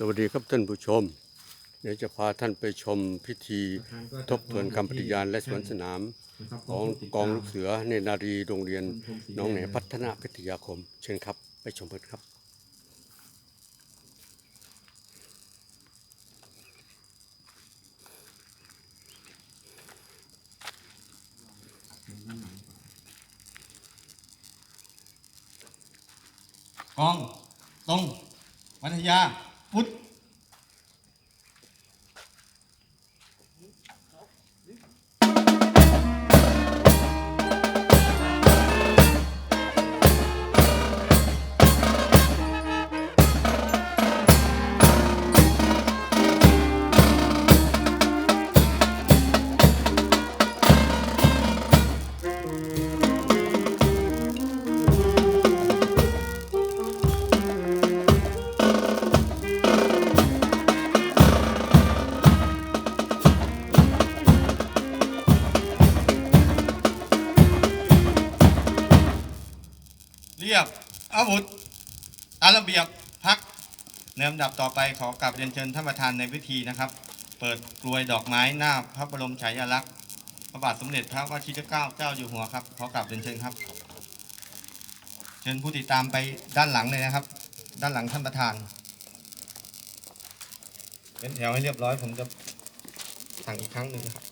สวัสดีครับท่านผู้ชม เดี๋ยวจะพาท่านไปชมพิธีทบทวนคำปฏิญาณและสวนสนาม ของกองลูกเสือในนารีโรงเรียนหน้องแหนพัฒนาพิทยาคม เชิญครับ ไปชมกันครับกองตรงวัทยา พุ ลำดับต่อไปขอกลับเรียนเชิญท่านประธานในพิธีนะครับ เปิดกลวยดอกไม้หน้าพระบรมฉายาลักษณ์พระบาทสมเด็จพระวชิรเกล้าเจ้าอยู่หัวครับขอกลับเรียนเชิญครับ เชิญผู้ติดตามไปด้านหลังเลยนะครับ ด้านหลังท่านประธาน เป็นแถวให้เรียบร้อยผมจะสั่งอีกครั้งหนึ่งนะครับ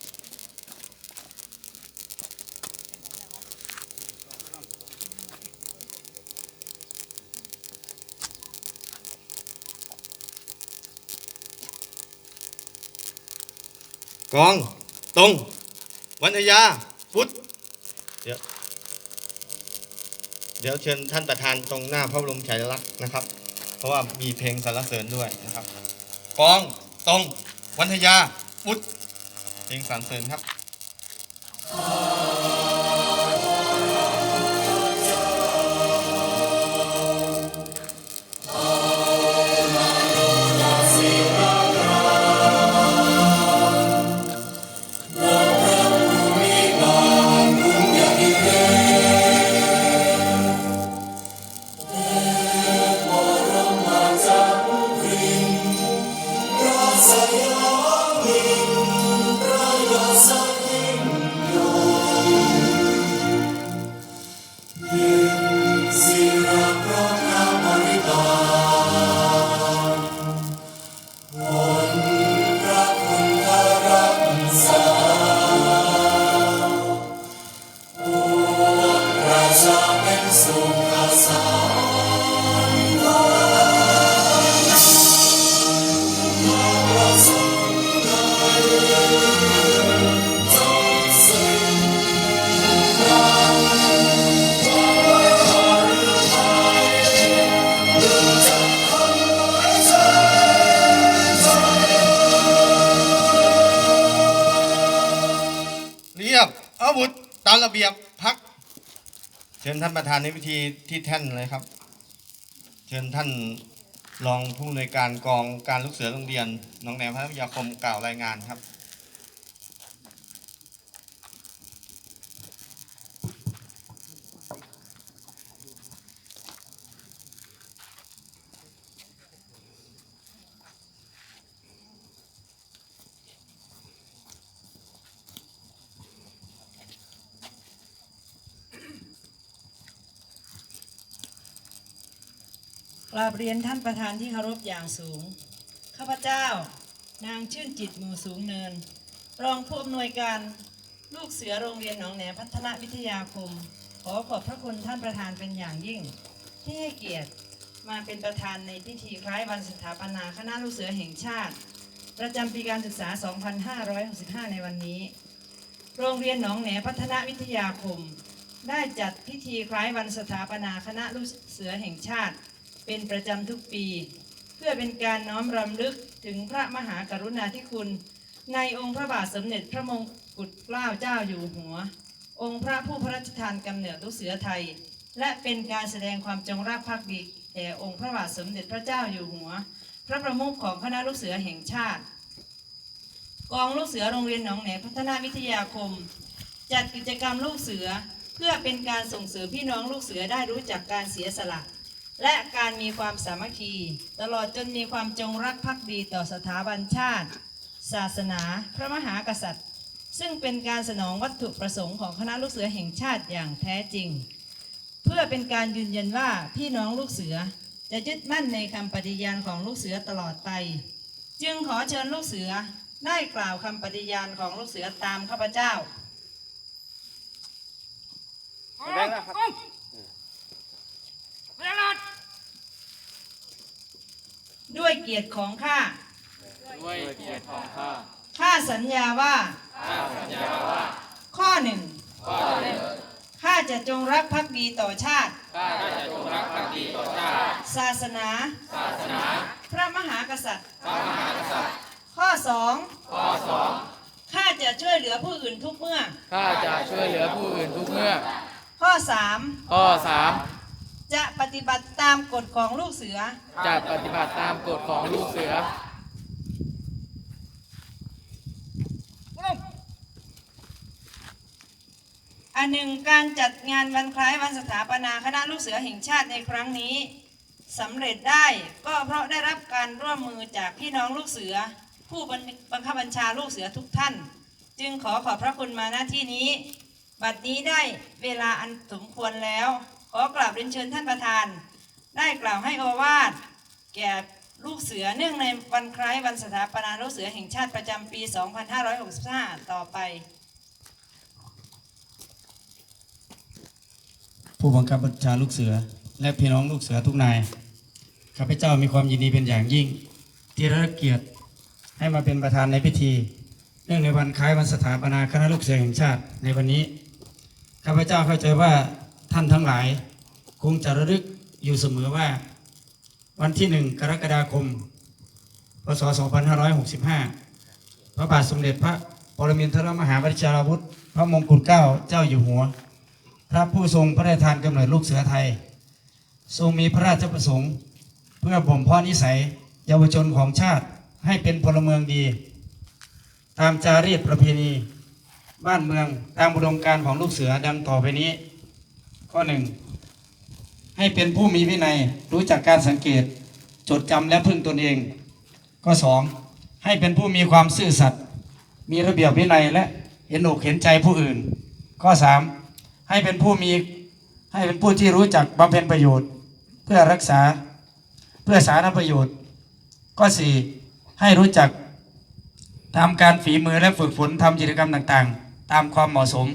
กอง ตรง วันทยาพุทธเดี๋ยวเดี๋ยวเชิญท่านประธานตรงหน้าพระบรมฉายาลักษณ์นะครับ เพราะว่ามีเพลงสรรเสริญด้วยนะครับกอง ตรง วันทยาพุทธเพลงสรรเสริญครับ อาวุธตามระเบียบพัก เชิญท่านประธานในพิธีที่แท่นเลยครับ เชิญท่านรองผู้อำนวยการกองการลูกเสือโรงเรียนน้องแนวพระวิทยาคมกล่าวรายงานครับ ราบเรียนท่านประธานที่เคารพอย่างสูง ข้าพเจ้า นางชื่นจิตหมู่สูงเนิน รองผู้อำนวยการลูกเสือโรงเรียนหนองแหนพัฒนาวิทยาคม ขอขอบพระคุณท่านประธานเป็นอย่างยิ่ง ที่ให้เกียรติมาเป็นประธานในพิธีคล้ายวันสถาปนาคณะลูกเสือแห่งชาติ ประจำปีการศึกษา 2565 ในวันนี้ โรงเรียนหนองแหนพัฒนาวิทยาคม ได้จัดพิธีคล้ายวันสถาปนาคณะลูกเสือแห่งชาติ เป็นประจำทุกปี เพื่อเป็นการน้อมรำลึกถึงพระมหากรุณาธิคุณ ในองค์พระบาทสมเด็จพระมงกุฎเกล้าเจ้าอยู่หัว องค์พระผู้พระราชทานกำเนิดลูกเสือไทย และเป็นการแสดงความจงรักภักดีแด่องค์พระบาทสมเด็จพระเจ้าอยู่หัว พระประมุขของคณะลูกเสือแห่งชาติ กองลูกเสือโรงเรียนหนองแหนพัฒนาวิทยาคม จัดกิจกรรมลูกเสือเพื่อเป็นการส่งเสริมพี่น้องลูกเสือได้รู้จักการเสียสละ และการมีความสามัคคี ตลอดจนมีความจงรักภักดีต่อสถาบันชาติ ศาสนา พระมหากษัตริย์ ซึ่งเป็นการสนองวัตถุประสงค์ของคณะลูกเสือแห่งชาติอย่างแท้จริง เพื่อเป็นการยืนยันว่าพี่น้องลูกเสือจะยึดมั่นในคำปฏิญาณของลูกเสือตลอดไป จึงขอเชิญลูกเสือได้กล่าวคำปฏิญาณของลูกเสือตามข้าพเจ้าด้ วยเกียรติของข้า ด้วยเกียรติของข้า ข้าสัญญาว่าข้อหนึ่งข้าจะจงรักภักดีต่อชาติ ข้าจะจงรักภักดีต่อชาติ ศาสนาพระมหากษัตริย์ข้อสองข้าจะช่วยเหลือผู้อื่นทุกเมื่อ ข้าจะช่วยเหลือผู้อื่นทุกเมื่อ ข้อสามข้อสาม จะปฏิบัติตามกฎของลูกเสือ จะปฏิบัติตามกฎของลูกเสือ อันหนึ่งการจัดงานวันคล้ายวันสถาปนาคณะลูกเสือแห่งชาติในครั้งนี้สำเร็จได้ก็เพราะได้รับการร่วมมือจากพี่น้องลูกเสือ ผู้บังบังคับบัญชาลูกเสือทุกท่าน จึงขอขอบพระคุณมาหน้าที่นี้ บัดนี้ได้เวลาอันสมควรแล้ว ขอกราบเรียนเชิญท่านประธาน ได้กล่าวให้โอวาทแก่ลูกเสือเนื่องในวันคล้ายวันสถาปนาลูกเสือแห่งชาติประจำปี 2565 ต่อไป ผู้บังคับบัญชาลูกเสือ และพี่น้องลูกเสือทุกนายข้าพเจ้ามีความยินดีเป็นอย่างยิ่ง ที่ได้รับเกียรติให้มาเป็นประธานในพิธี เนื่องในวันคล้ายวันสถาปนาคณะลูกเสือแห่งชาติในวันนี้ข้าพเจ้าเข้าใจว่า ท่านทั้งหลาย คงจะระลึกอยู่เสมอว่า วันที่หนึ่งกรกฎาคม พศ 2565 พระบาทสมเด็จพระปรมินทรมหาวิชาราวุธ พระมงกุฎเกล้าเจ้าอยู่หัว พระผู้ทรงพระราชทานกำเนิดลูกเสือไทย ทรงมีพระราชประสงค์ เพื่อบ่มเพาะนิสัย เยาวชนของชาติให้เป็นพลเมืองดี ตามจารีตประเพณี บ้านเมืองตามอุดมการของลูกเสือดังต่อไปนี้ ข้อหนึ่งให้เป็นผู้มีวินัยรู้จักการสังเกต จดจำและพึ่งตนเอง ข้อสองให้เป็นผู้มีความซื่อสัตย์มีระเบียบวินัยและเห็นอกเห็นใจผู้อื่น ข้อสามให้เป็นผู้มีให้เป็นผู้ที่รู้จักบำเพ็ญประโยชน์ เพื่อรักษาเพื่อสาธารณประโยชน์ ข้อสี่ให้รู้จักทำการฝีมือและฝึกฝนทำกิจกรรมต่างๆ ตามความเหมาะสม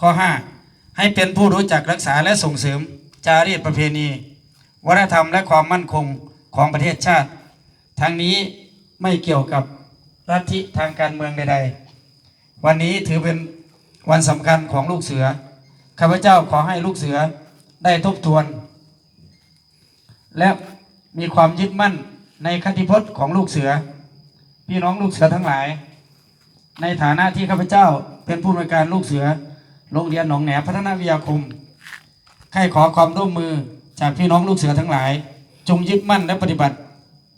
ข้อห้า ให้เป็นผู้รู้จักรักษาและส่งเสริม จารีตประเพณี วัฒนธรรมและความมั่นคงของประเทศชาติ ทั้งนี้ไม่เกี่ยวกับลัทธิทางการเมืองใดๆ วันนี้ถือเป็นวันสำคัญของลูกเสือข้าพเจ้าขอให้ลูกเสือได้ทบทวน และมีความยึดมั่นในคติพจน์ของลูกเสือ พี่น้องลูกเสือทั้งหลาย ในฐานะที่ข้าพเจ้าเป็นผู้บริการลูกเสือ โรงเรียนหนองแหนพัฒนาวิทยาคมให้ขอความร่วมมือจากพี่น้องลูกเสือทั้งหลาย จงยึดมั่นและปฏิบัติ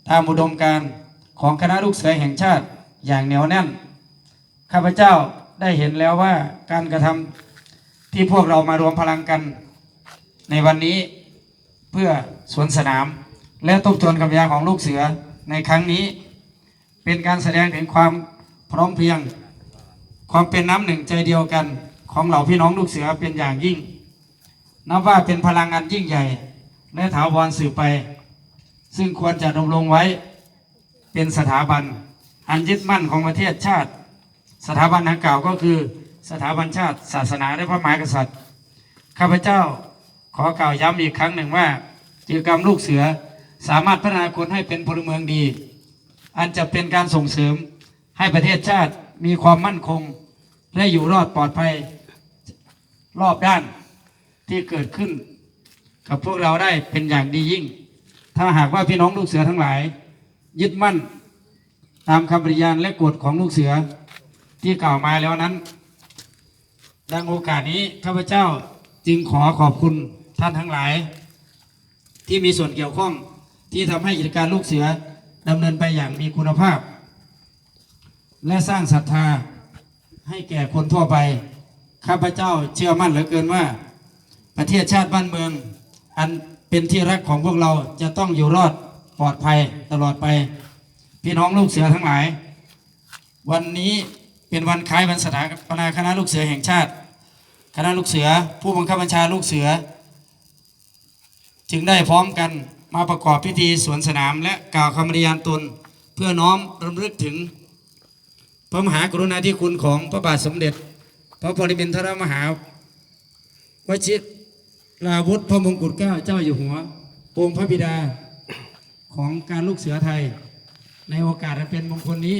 ตามอุดมการของคณะลูกเสือแห่งชาติอย่างเหนียวแน่น ข้าพเจ้าได้เห็นแล้วว่าการกระทำที่พวกเรามารวมพลังกัน ในวันนี้เพื่อสวนสนาม และทบทวนกำยาของลูกเสือในครั้งนี้ เป็นการแสดงถึงความพร้อมเพรียง ความเป็นน้ำหนึ่งใจเดียวกัน ของเหล่าพี่น้องลูกเสือเป็นอย่างยิ่ง นับว่าเป็นพลังงานยิ่งใหญ่ และถาวรสืบไป ซึ่งควรจะดำรงไว้เป็นสถาบันอันยึดมั่นของประเทศชาติ สถาบันดังกล่าวก็คือสถาบันชาติศาสนาและพระมหากษัตริย์ข้าพเจ้าขอกล่าวย้ำอีกครั้งหนึ่งว่ากิจกรรมลูกเสือสามารถพัฒนาคนให้เป็นพลเมืองดี อันจะเป็นการส่งเสริมให้ประเทศชาติมีความมั่นคง และอยู่รอดปลอดภัย รอบด้านที่เกิดขึ้น กับพวกเราได้เป็นอย่างดียิ่ง ถ้าหากว่าพี่น้องลูกเสือทั้งหลาย ยึดมั่น ตามคำปฏิญาณและกฎของลูกเสือที่กล่าวมาแล้วนั้น ดังโอกาสนี้ข้าพเจ้าจึงขอขอบคุณท่านทั้งหลาย ที่มีส่วนเกี่ยวข้องที่ทำให้กิจการลูกเสือดำเนินไปอย่างมีคุณภาพ และสร้างศรัทธาให้แก่คนทั่วไป ข้าพเจ้าเชื่อมั่นเหลือเกินว่า ประเทศชาติบ้านเมือง อันเป็นที่รักของพวกเราจะต้องอยู่รอดปลอดภัยตลอดไป พี่น้องลูกเสือทั้งหลาย วันนี้เป็นวันคล้ายวันสถาปนาคณะลูกเสือแห่งชาติ คณะลูกเสือ ผู้บังคับบัญชาลูกเสือ จึงได้พร้อมกันมาประกอบพิธีสวนสนามและกล่าวคำปฏิญาณตน เพื่อน้อมรำลึกถึง พระมหากรุณาธิคุณของพระบาทสมเด็จ พระปรมินทรมหาวชิราวุธพระมงกุฎเกล้าเจ้าอยู่หัวองค์พระบิดาของการลูกเสือไทย ในโอกาสอันเป็นมงคลนี้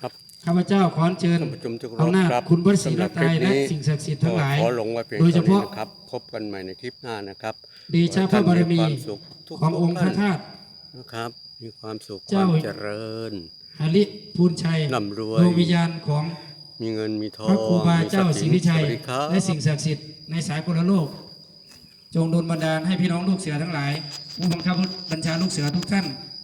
ครับข้าพเจ้าขอเชิญท่านผู้ชมที่เคารพอำนาจครับคุณพระศรีสำหรัรับตนตรัยคลิปนี้และสิ่งศักดิ์สิทธิ์ทั้งหลายขอลงไว้เพียงโดยเฉเท่านี้พาะนะครับพบกันใหม่ในคลิปหน้านะครับเดชะพระบารมีขอให้ท่านมีความสุขทุกขององค์พระท่านธาตุนะครับ มีความสุขคเจ้าวามเจริญหริพูนชัยร่ำรวยดวงวิญญาณของ มีเงินมีทองพระครูบาเจ้ามีศรีทพวิชัยสวัสดีครับและสิ่งศักดิ์สิทธิ์ในสายพลโลก จงดลบันดาลให้พี่น้องลูกเสือทั้งหลายผู้บังคับบัญชาลูกเสือทุกท่าน